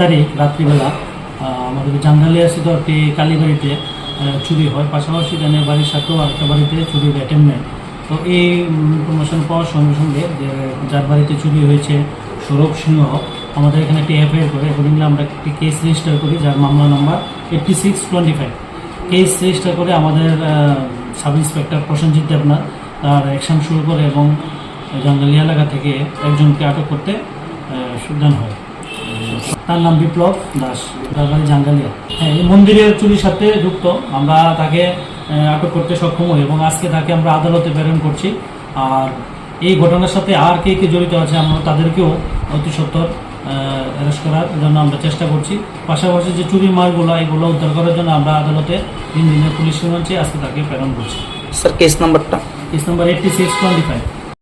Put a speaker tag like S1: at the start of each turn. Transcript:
S1: তারিখ রাত্রিবেলা আমাদের জাঙ্গালিয়া একটি কালীবাড়িতে চুরি হয়। পাশাপাশি জানের বাড়ির সাথেও আরেকটা বাড়িতে চুরির অ্যাটেম্প নেয়। তো এই ইনফরমেশন পাওয়ার সঙ্গে সঙ্গে যে যার বাড়িতে চুরি হয়েছে সৌরভ সিংহ, আমাদের এখানে একটি এফআইআর করে অ্যাকর্ডিংলি আমরা একটি কেস রেজিস্টার করি, যার মামলা number eighty six twenty five case register করে আমাদের সাব ইন্সপেক্টর প্রসেনজিৎ দেবনাথ, তার অ্যাকশন শুরু করে এবং জঙ্গলি এলাকা থেকে একজনকে আটক করতে সুদান হয়। তার নাম বিপ্লব দাস তার বাড়ি জাঙ্গালিয়া। হ্যাঁ এই মন্দিরের চুরির সাথে যুক্ত। আমরা তাকে আটক করতে সক্ষম হই এবং আজকে তাকে আমরা আদালতে প্রেরণ করছি। আর এই ঘটনার সাথে আর কে কে জড়িত আছে আমরা তাদেরকেও অতি সত্তর অ্যারেস্ট করার জন্য আমরা চেষ্টা করছি। পাশাপাশি যে চুরি মালগুলো এগুলো উদ্ধার করার জন্য আমরা আদালতে তিন দিনের পুলিশ রিমান্ডে আজকে তাকে প্রেরণ করছি।
S2: স্যার কেস নাম্বারটা
S1: case number eighty six twenty five